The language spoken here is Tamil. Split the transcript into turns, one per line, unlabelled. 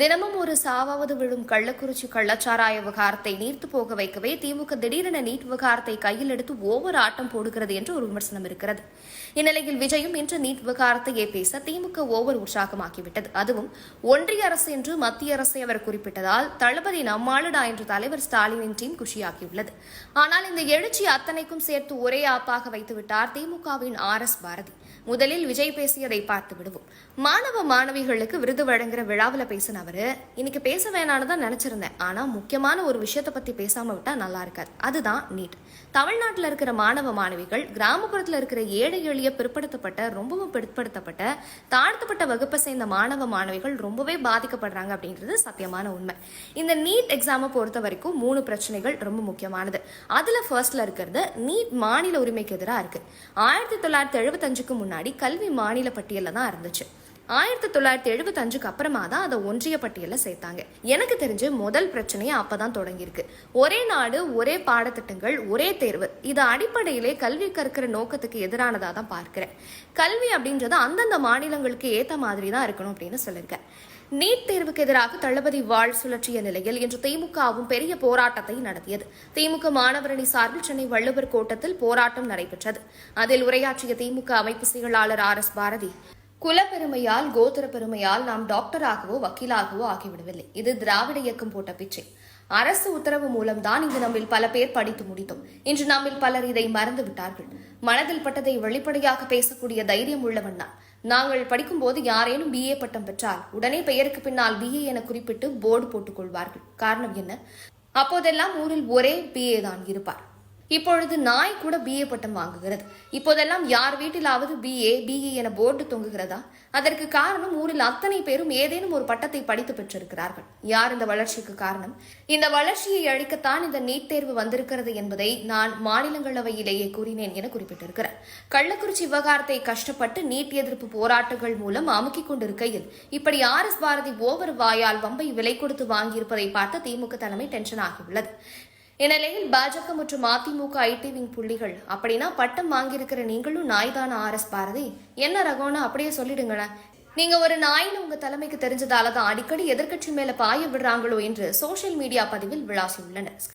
தினமும் ஒரு சாவாவது விழும் கள்ளக்குறிச்சி கள்ளச்சாராய விவகாரத்தை நீர்த்து போக வைக்கவே திமுக திடீரென நீட் விவகாரத்தை கையில் எடுத்து ஓவர் ஆட்டம் போடுகிறது என்று ஒரு விமர்சனம் இருக்கிறது. இந்நிலையில் விஜயும் இன்று நீட் விவகாரத்தையே பேச திமுக ஓவர் உற்சாகமாக்கிவிட்டது. அதுவும் ஒன்றிய அரசு என்று மத்திய அரசை அவர் குறிப்பிட்டதால் தளபதி நம்மாளுடா என்று தலைவர் ஸ்டாலினின் டீம் குஷியாக்கியுள்ளது ஆனால் இந்த எழுச்சி அத்தனைக்கும் சேர்த்து ஒரே ஆப்பாக வைத்துவிட்டார் திமுகவின் ஆர் எஸ் பாரதி. முதலில் விஜய் பேசியதை பார்த்து விடுவோம். மாணவ மாணவிகளுக்கு விருது வழங்குற விழாவில் பேசின அவரு இன்னைக்கு பேச வேணான்னு தான் நினச்சிருந்தேன். ஆனால் முக்கியமான ஒரு விஷயத்தை பற்றி பேசாமல் விட்டால் நல்லா இருக்காது. அதுதான் நீட். தமிழ்நாட்டில் இருக்கிற மாணவ மாணவிகள் கிராமப்புறத்தில் இருக்கிற ஏழை எளிய பிற்படுத்தப்பட்ட ரொம்பவும் பிற்படுத்தப்பட்ட தாழ்த்தப்பட்ட வகுப்பை சேர்ந்த மாணவ மாணவிகள் ரொம்பவே பாதிக்கப்படுறாங்க அப்படின்றது சத்தியமான உண்மை. இந்த நீட் எக்ஸாமை பொறுத்த வரைக்கும் மூணு பிரச்சனைகள் ரொம்ப முக்கியமானது. அதில் ஃபர்ஸ்ட்ல இருக்கிறது நீட் மாநில உரிமைக்கு எதிராக இருக்கு. ஆயிரத்தி தொள்ளாயிரத்தி எழுபத்தஞ்சுக்கு முன்னாடி கல்வி மாநில பட்டியலில் தான் இருந்துச்சு. ஆயிரத்தி தொள்ளாயிரத்தி எழுபத்தஞ்சுக்கு அப்புறமா தான் அதை ஒன்றிய பட்டியலில் சேர்த்தாங்க. எனக்கு தெரிஞ்சு முதல் பிரச்சனையே அப்பதான் தொடங்கியிருக்கு. ஒரே நாடு ஒரே பாடத்திட்டங்கள் ஒரே தேர்வு. இது அடிப்படையிலே கல்வி கற்கிற நோக்கத்துக்கு எதிரானதா தான் பார்க்கிறேன். கல்வி அப்படின்றது அந்தந்த மாநிலங்களுக்கு ஏத்த மாதிரி தான் இருக்கணும் அப்படின்னு சொல்லியிருக்கேன். நீட் தேர்வுக்கு எதிராக தளபதி வாழ் சுழற்றிய நிலையில் இன்று திமுகவும் பெரிய போராட்டத்தை நடத்தியது. திமுக மாணவரணி சார்பில் சென்னை வள்ளுவர் கோட்டத்தில் போராட்டம் நடைபெற்றது. அதில் உரையாற்றிய திமுக அமைப்பு செயலாளர் ஆர் எஸ் பாரதி குலப்பெருமையால் கோத்திர பெருமையால் நாம் டாக்டராகவோ வக்கீலாகவோ ஆகிவிடவில்லை. இது திராவிட இயக்கம் போட்ட பிச்சை. அரசு உத்தரவு மூலம்தான் இங்கு நம்மில் பல பேர் படித்து முடித்தோம். இன்று நம்மில் பலர் இதை மறந்து விட்டார்கள். மனதில் பட்டதை வெளிப்படையாக பேசக்கூடிய தைரியம் உள்ளவன் நாங்கள் நாங்கள் படிக்கும்போது யாரேனும் பிஏ பட்டம் பெற்றால் உடனே பெயருக்கு பின்னால் பிஏ என குறிப்பிட்டு போர்டு போட்டுக் கொள்வார்கள் காரணம் என்ன? அப்போதெல்லாம் ஊரில் ஒரே பிஏ தான் இருப்பார். இப்பொழுது நாய் கூட பிஏ பட்டம் வாங்குகிறது. இப்போதெல்லாம் யார் வீட்டிலாவது பிஏ பிஏ என போர்டு தொங்குகிறதா? அதற்கு காரணம் ஊரில் அத்தனை பேரும் ஏதேனும் ஒரு பட்டத்தை படித்து பெற்றிருக்கிறார்கள். யார் இந்த வளர்ச்சிக்கு காரணம்? இந்த வளர்ச்சியை அழிக்கத்தான் இந்த நீட் தேர்வு வந்திருக்கிறது என்பதை நான் மாநிலங்களவையிலேயே கூறினேன் என குறிப்பிட்டிருக்கிறார் கள்ளக்குறிச்சி விவகாரத்தை கஷ்டப்பட்டு நீட் எதிர்ப்பு போராட்டங்கள் மூலம் அமுக்கிக் கொண்டிருக்கையில் இப்படி ஆர் எஸ் பாரதி ஓவர் வாயால் வம்பை விலை கொடுத்து வாங்கியிருப்பதை பார்த்து திமுக தலைமை டென்ஷன் ஆகியுள்ளது இந்நிலையில் பாஜக மற்றும் அதிமுக ஐடி விங் புள்ளிகள் அப்படின்னா பட்டம் வாங்கியிருக்கிற நீங்களும் நாய்தான ஆர் எஸ் பாரதி. என்ன ரகம்னு அப்படியே சொல்லிடுங்களேன். நீங்க ஒரு நாயின்னு உங்க தலைமைக்கு தெரிஞ்சதால தான் அடிக்கடி எதிர்கட்சி மேல பாய விடுறாங்களோ என்று சோசியல் மீடியா பதிவில் விளாசியுள்ளனர்.